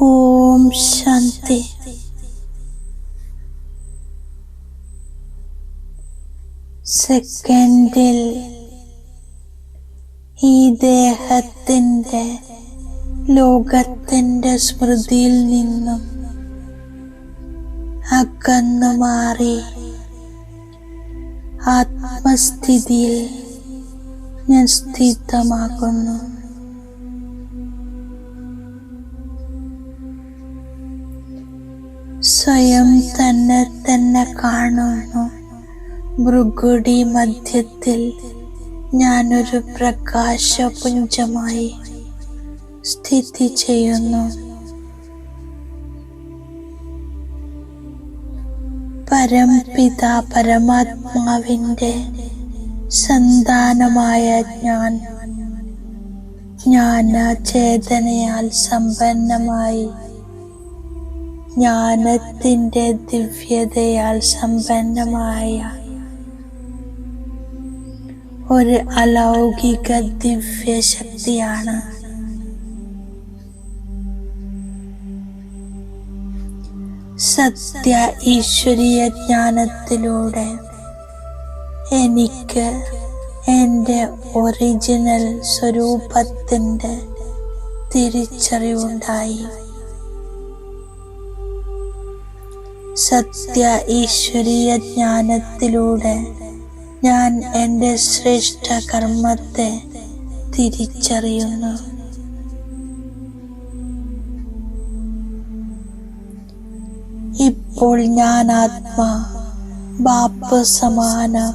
ഓം ശാന്തി. സെക്കൻഡിൽ ഈ ദേഹത്തിന്റെ ലോകത്തിന്റെ സ്മൃതിയിൽ നിന്നും അകന്നു മാറി ആത്മസ്ഥിതിയിൽ ഞാൻ സ്ഥിതമാകുന്നു. സ്വയം തന്നെ തന്നെ കാണുന്നു. ഭൃഗുടി മധ്യത്തിൽ ഞാനൊരു പ്രകാശപുഞ്ചമായി സ്ഥിതി ചെയ്യുന്നു. പരംപിത പരമാത്മാവിന്റെ സന്താനമായ ഞാൻ. ജ്ഞാന ചേതനയാൽ സമ്പന്നമായി ജ്ഞാനത്തിന്റെ ദിവ്യതയാൽ സമ്പന്നമായ ഒരു അലൗകിക ദിവ്യശക്തിയാണ്. സത്യ ഈശ്വരീയ ജ്ഞാനത്തിലൂടെ എനിക്ക് എന്റെ ഒറിജിനൽ സ്വരൂപത്തിന്റെ തിരിച്ചറിവുണ്ടായി. സത്യ ഈശ്വരീയ ജ്ഞാനത്തിലൂടെ ഞാൻ എന്റെ ശ്രേഷ്ഠ കർമ്മത്തെ തിരിച്ചറിയുന്നു. ഇപ്പോൾ ഞാൻ ആത്മാ ബാപ്പ് സമാനം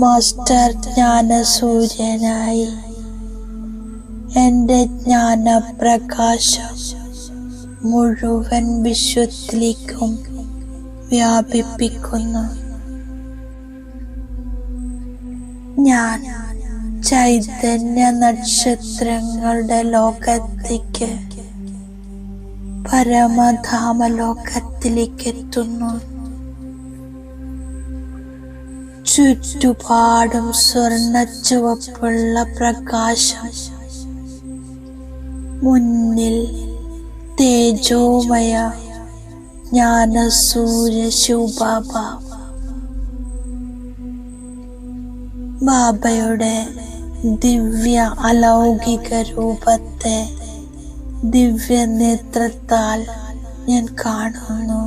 മാസ്റ്റർ ജ്ഞാന സൂര്യനായി എന്റെ ജ്ഞാനപ്രകാശം മുഴുവൻ വിശ്വത്തിലേക്കും വ്യാപിപ്പിക്കുന്നു. ഞാൻ ചൈതന്യ നക്ഷത്രങ്ങളുടെ ലോകത്തേക്ക് പരമധാമ ലോകത്തിലേക്ക് എത്തുന്നു ചുറ്റുപാടും സ്വർണ ചുവപ്പുള്ള പ്രകാശം മുന്നിൽ തേജോമയ ജ്ഞാനസൂര്യ ശിവബാബ ബാബയുടെ ദിവ്യ അലൗകിക രൂപത്തെ ദിവ്യ നേത്രത്താൽ ഞാൻ കാണുന്നു.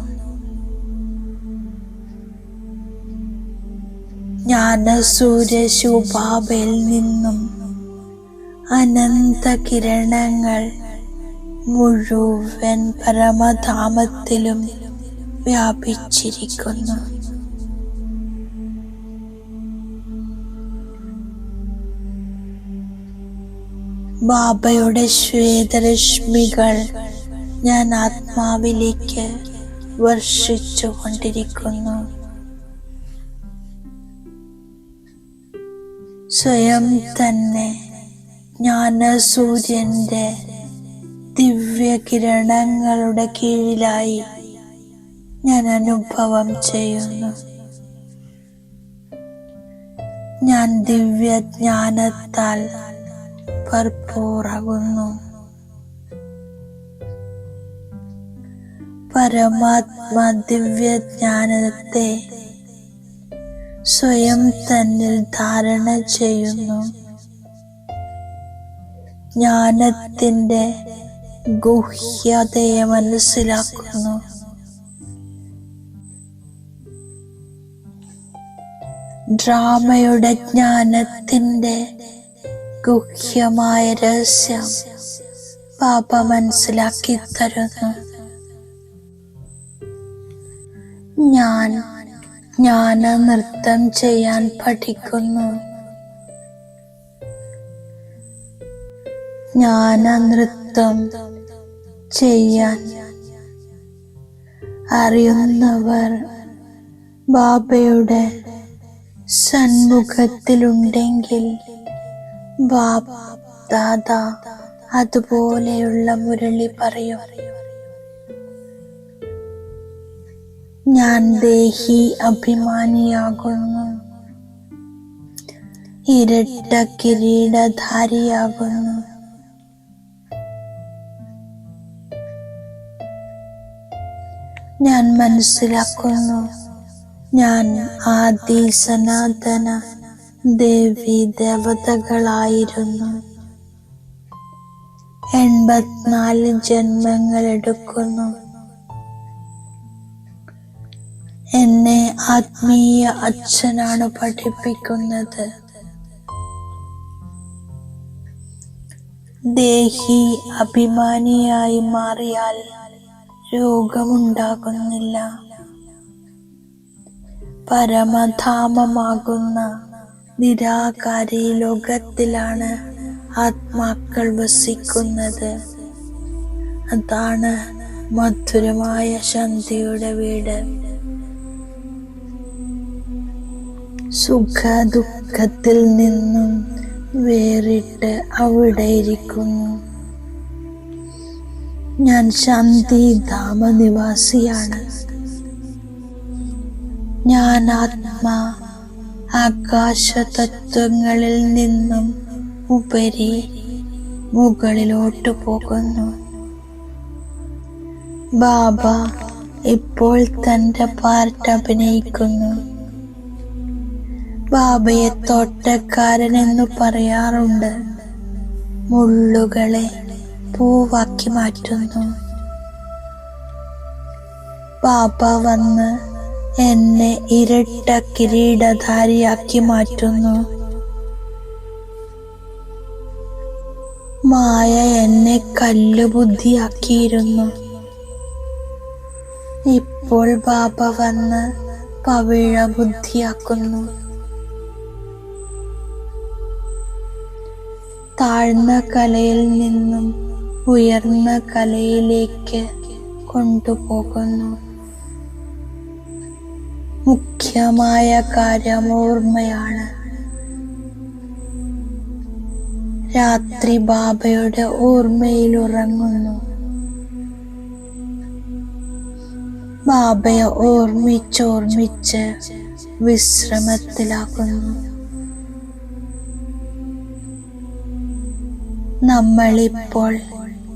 ജ്ഞാനസൂര്യ ശുഭാബയിൽ നിന്നും അനന്ത കിരണങ്ങൾ മുഴുവൻ പരമധാമത്തിലും വ്യാപിച്ചിരിക്കുന്നു. ബാബയുടെ ശ്വേതരശ്മികൾ ഞാൻ ആത്മാവിലേക്ക് വർഷിച്ചു കൊണ്ടിരിക്കുന്നു സ്വയം തന്നെ ജ്ഞാനസൂര്യന്റെ ദിവ്യ കിരണങ്ങളുടെ കീഴിലായി ഞാൻ അനുഭവം ചെയ്യുന്നു. ഞാൻ ദിവ്യജ്ഞാനത്താൽ ഭർപ്പൂറാകുന്നു. പരമാത്മ ദിവ്യജ്ഞാനത്തെ സ്വയം തന്നിൽ ധാരണ ചെയ്യുന്നു. ജ്ഞാനത്തിന്റെ ഗുഹ്യതയെ മനസ്സിലാക്കുന്നു. ഡ്രാമയുടെ ജ്ഞാനത്തിന്റെ ഗുഹ്യമായ രഹസ്യം പാപ മനസ്സിലാക്കി തരുന്നു. ഞാൻ ജ്ഞാന നൃത്തം ചെയ്യാൻ പഠിക്കുന്നു. ജ്ഞാന നൃത്തം ചെയ്യാൻ അറിയുന്നവർ ബാബയുടെ സന്മുഖത്തിലുണ്ടെങ്കിൽ ബാബ ദാദ അതുപോലെയുള്ള മുരളി പറയും ഞാൻ ദേഹി അഭിമാനിയാകുന്നു. ഇരട്ട കിരീടധാരിയാകുന്നു ഞാൻ മനസ്സിലാക്കുന്നു. ഞാൻ ആദി സനാതന ദേവി ദേവതകളായിരുന്നു. എൺപത്തിനാല് ജന്മങ്ങൾ എടുക്കുന്നു. എന്നെ ആത്മീയ അച്ഛനാണ് പഠിപ്പിക്കുന്നത്. ദേഹി അഭിമാനിയായി മാറിയാൽ രോഗമുണ്ടാകുന്നില്ല. പരമധാമമാകുന്ന നിരാകാരി ലോകത്തിലാണ് ആത്മാക്കൾ വസിക്കുന്നത്. അതാണ് മധുരമായ ശാന്തിയുടെ വീട്. സുഖ ദുഃഖത്തിൽ നിന്നും വേറിട്ട് അവിടെ ഇരിക്കുന്നു. ഞാൻ ശാന്തി ധാമ നിവാസിയാണ് ഞാൻ ആത്മാ ആകാശ തത്വങ്ങളിൽ നിന്നും ഉപരി മുകളിലോട്ട് പോകുന്നു. ബാബ ഇപ്പോൾ തന്റെ പാർട്ട് അഭിനയിക്കുന്നു. ബാബയെ തോട്ടക്കാരൻ എന്ന് പറയാറുണ്ട്. മുള്ളുകളെ പൂവാക്കി മാറ്റുന്നു പാപ്പ വന്ന് എന്നെ ഇരട്ട കിരീടധാരിയാക്കി മാറ്റുന്നു. മായ എന്നെ കല്ലുബുദ്ധിയാക്കിയിരുന്നു. ഇപ്പോൾ ബാബ വന്ന് പവിഴ ബുദ്ധിയാക്കുന്നു താഴ്ന്ന കലയിൽ നിന്നും ഉയർന്ന കലയിലേക്ക് കൊണ്ടുപോകുന്നു. മുഖ്യമായ കാര്യം ഓർമ്മയാണ്. രാത്രി ബാബയുടെ ഓർമ്മയിൽ ഉറങ്ങുന്നു. ബാബയെ ഓർമ്മിച്ചോർമ്മിച്ച് വിശ്രമത്തിലാക്കുന്നു നമ്മളിപ്പോൾ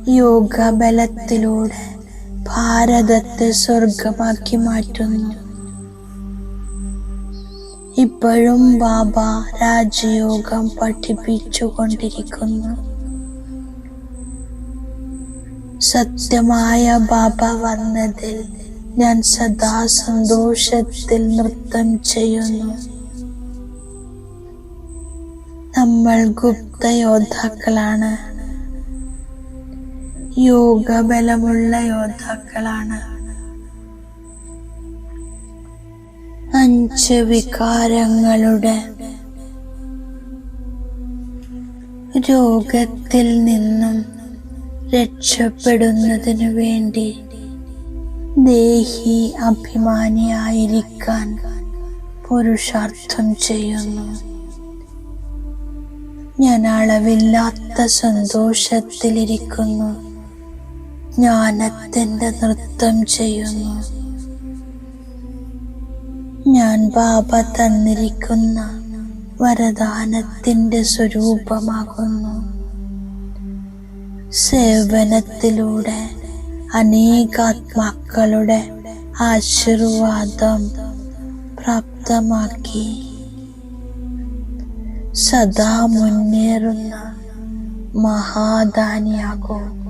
യോഗ ബലത്തിലൂടെ ഭാരതത്തെ സ്വർഗമാക്കി മാറ്റുന്നു. ഇപ്പോഴും ബാബ രാജയോഗം പഠിപ്പിച്ചുകൊണ്ടിരിക്കുന്നു. സത്യമായ ബാബ വന്നതിൽ ഞാൻ സദാ സന്തോഷത്തിൽ നൃത്തം ചെയ്യുന്നു. നമ്മൾ ഗുപ്ത യോദ്ധാക്കളാണ് യോഗബലമുള്ള യോദ്ധാക്കളാണ്. അഞ്ച് വികാരങ്ങളുടെ രോഗത്തിൽ നിന്നും രക്ഷപ്പെടുന്നതിനു വേണ്ടി ദേഹി അഭിമാനിയായിരിക്കാൻ പുരുഷാർത്ഥം ചെയ്യുന്നു. ഞാൻ അളവില്ലാത്ത സന്തോഷത്തിലിരിക്കുന്നു. ജ്ഞാനത്തിന്റെ നൃത്തം ചെയ്യുന്നു. ഞാൻ ബാബ തന്നിരിക്കുന്ന വരദാനത്തിന്റെ സ്വരൂപമാകുന്നു. സേവനത്തിലൂടെ അനേകാത്മാക്കളുടെ ആശീർവാദം പ്രാപ്തമാക്കി. സദാ മുന്നേറുന്ന മഹാദാനിയാകും.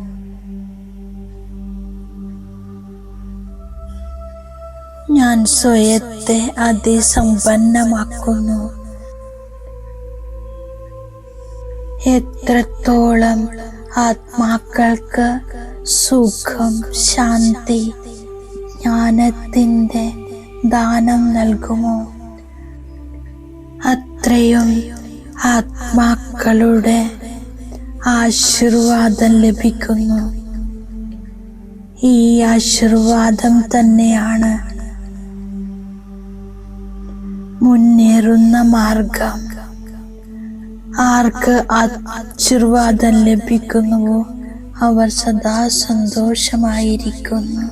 ഞാൻ സ്വയത്തെ അതിസമ്പന്നമാക്കുന്നു. എത്രത്തോളം ആത്മാക്കൾക്ക് സുഖം ശാന്തി ജ്ഞാനത്തിന്റെ ദാനം നൽകുമോ? അത്രയും ആത്മാക്കളുടെ ആശീർവാദം ലഭിക്കുന്നു. ഈ ആശീർവാദം തന്നെയാണ് മുന്നേറുന്ന മാർഗം. ആർക്ക് ആശീർവാദം ലഭിക്കുന്നുവോ? അവർ സദാ സന്തോഷമായിരിക്കുന്നു.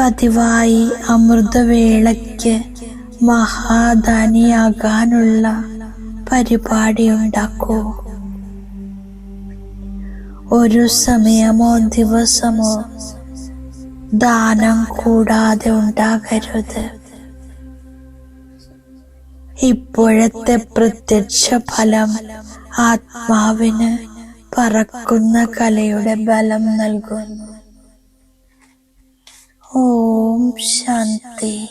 പതിവായി അമൃതവേളയ്ക്ക് മഹാദാനിയാകാനുള്ള പരിപാടി ഉണ്ടാക്കൂ ഒരു സമയമോ ദിവസമോ ദാനം കൂടാതെ ഉണ്ടാകരുത്. ഇപ്പോഴത്തെ പ്രത്യക്ഷ ഫലം ആത്മാവിന് പറക്കുന്ന കലയുടെ ബലം നൽകുന്നു. ഓം ശാന്തി.